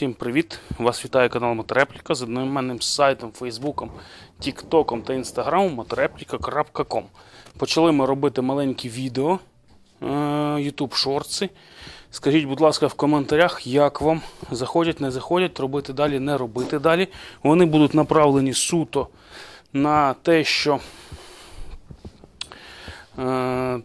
Всім привіт! Вас вітає канал Моторепліка з одноіменним сайтом, Фейсбуком, Тіктоком та Інстаграмом motoreplika.com. Почали ми робити маленькі відео, е, YouTube шорти. Скажіть, будь ласка, в коментарях, як вам заходять, не заходять, робити далі, не робити далі. Вони будуть направлені суто на те, що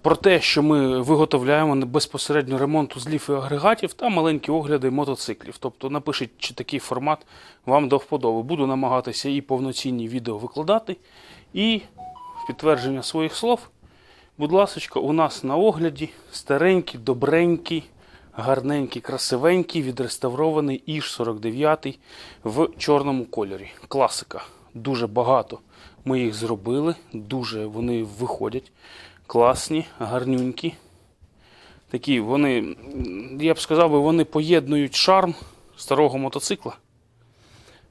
про те, що ми виготовляємо безпосередньо ремонт узлів і агрегатів та маленькі огляди мотоциклів. Тобто напишіть, чи такий формат вам до вподоби. Буду намагатися і повноцінні відео викладати, і в підтвердження своїх слов. Будь ласка, у нас на огляді старенький, добренький, гарненький, красивенький, відреставрований Іж 49 в чорному кольорі. Класика. Дуже багато ми їх зробили, дуже вони виходять. Класні, гарнюнькі. Такі вони, я б сказав, вони поєднують шарм старого мотоцикла,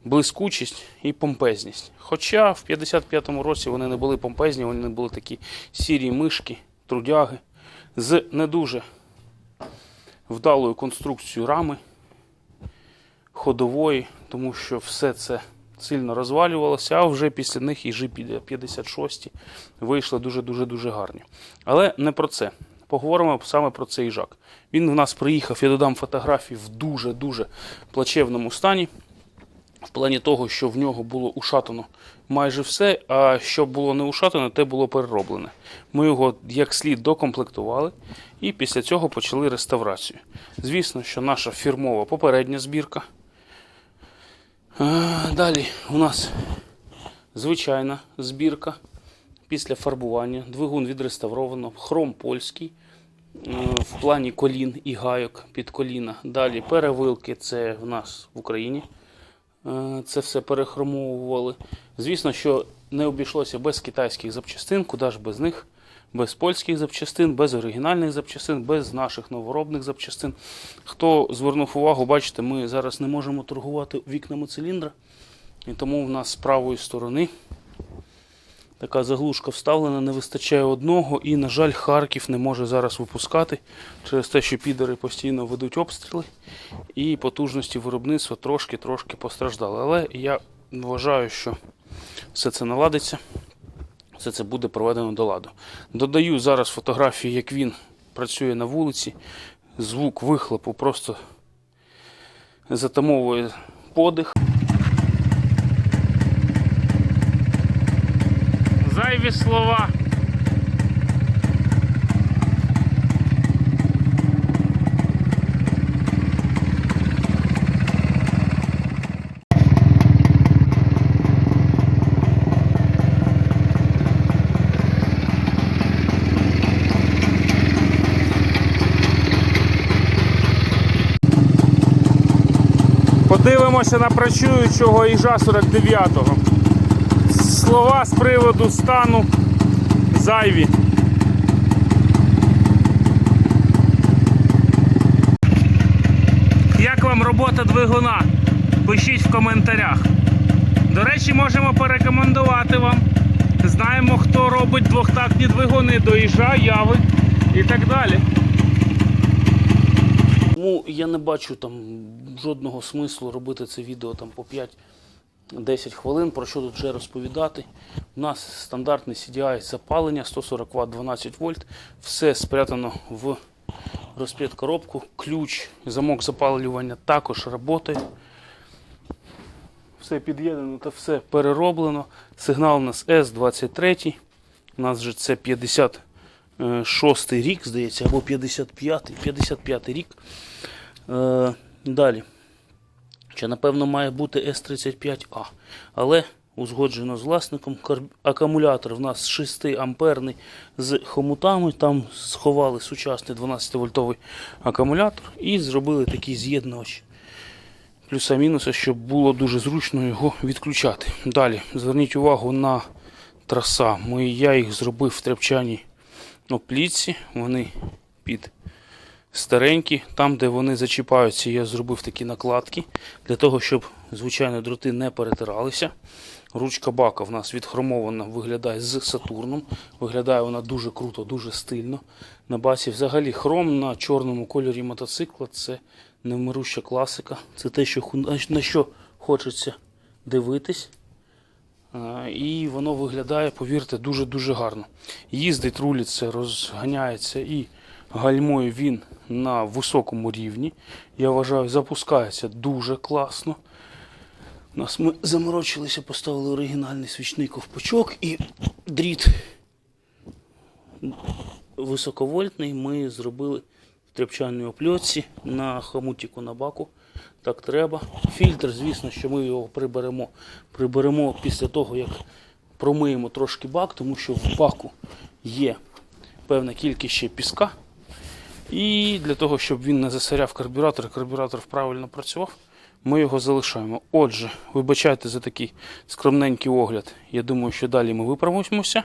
блискучість і помпезність. Хоча в 55-му році вони не були помпезні, вони не були такі сірі мишки, трудяги з не дуже вдалою конструкцією рами ходової, тому що все це сильно розвалювалося, а вже після них і G56 вийшли дуже-дуже дуже гарні. Але не про це. Поговоримо саме про цей їжак. Він в нас приїхав, я додам фотографії в дуже-дуже плачевному стані. В плані того, що в нього було ушатано майже все, а що було не ушатано, те було перероблене. Ми його як слід докомплектували і після цього почали реставрацію. Звісно, що наша фірмова попередня збірка. Далі у нас звичайна збірка після фарбування. Двигун відреставровано, хром польський е, в плані колін і гайок під коліна. Далі перевилки це в нас в Україні. Е, Це все перехромовували. Звісно, що не обійшлося без китайських запчастин, куди ж без них, без польських запчастин, без оригінальних запчастин, без наших новоробних запчастин. Хто звернув увагу, бачите, ми зараз не можемо торгувати вікнами циліндра, і тому в нас з правої сторони така заглушка вставлена, не вистачає одного, і, на жаль, Харків не може зараз випускати через те, що підери постійно ведуть обстріли, і потужності виробництва трошки-трошки постраждали. Але я вважаю, що все це наладиться, все це буде проведено до ладу. Додаю зараз фотографії, як він працює на вулиці. Звук вихлопу просто затамовує подих. Зайві слова. Подивимося на працюючого Іжа 49-го. Слова з приводу стану зайві. Як вам робота двигуна? Пишіть в коментарях. До речі, можемо порекомендувати вам. Знаємо, хто робить двохтактні двигуни до Іжа, яви і так далі. Тому я не бачу там жодного смислу робити це відео там по 5-10 хвилин. Про що тут вже розповідати? У нас стандартний CDI запалення 140 Вт 12 вольт. Все спрятано в розп'ят коробку. Ключ, замок запалювання також працює. Все під'єднано та все перероблено. Сигнал у нас S23. У нас же це 56 рік, здається, або 55 55 рік. Далі. Чи напевно має бути С35А. Але узгоджено з власником. Акумулятор в нас 6 амперний з хомутами. Там сховали сучасний 12-вольтовий акумулятор і зробили такий з'єднувач. Плюса-мінуси, щоб було дуже зручно його відключати. Далі, зверніть увагу на траса. Ми, я їх зробив в тряпчаній оплітці. Вони під старенькі. Там, де вони зачіпаються, я зробив такі накладки для того, щоб, звичайно, дроти не перетиралися. Ручка бака в нас відхромована, виглядає з Сатурном. Виглядає вона дуже круто, дуже стильно. На басі взагалі хром на чорному кольорі мотоцикла це невмируща класика. Це те, що, на що хочеться дивитись. І воно виглядає, повірте, дуже-дуже гарно. Їздить, рулиться, розганяється і гальмою він на високому рівні. Я вважаю, запускається дуже класно. У нас ми заморочилися, поставили оригінальний свічний ковпачок і дріт високовольтний ми зробили в тряпчаній опльотці на хомутіку на баку. Так треба. Фільтр, звісно, що ми його приберемо. Приберемо після того, як промиємо трошки бак, тому що в баку є певна кількість ще піска. І для того, щоб він не засоряв карбюратор, карбюратор правильно працював, ми його залишаємо. Отже, вибачайте за такий скромненький огляд. Я думаю, що далі ми виправимося,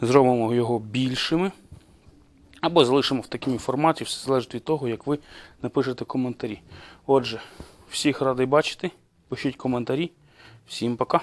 зробимо його більшими. Або залишимо в такому форматі, все залежить від того, як ви напишете коментарі. Отже, всіх радий бачити. Пишіть коментарі. Всім пока.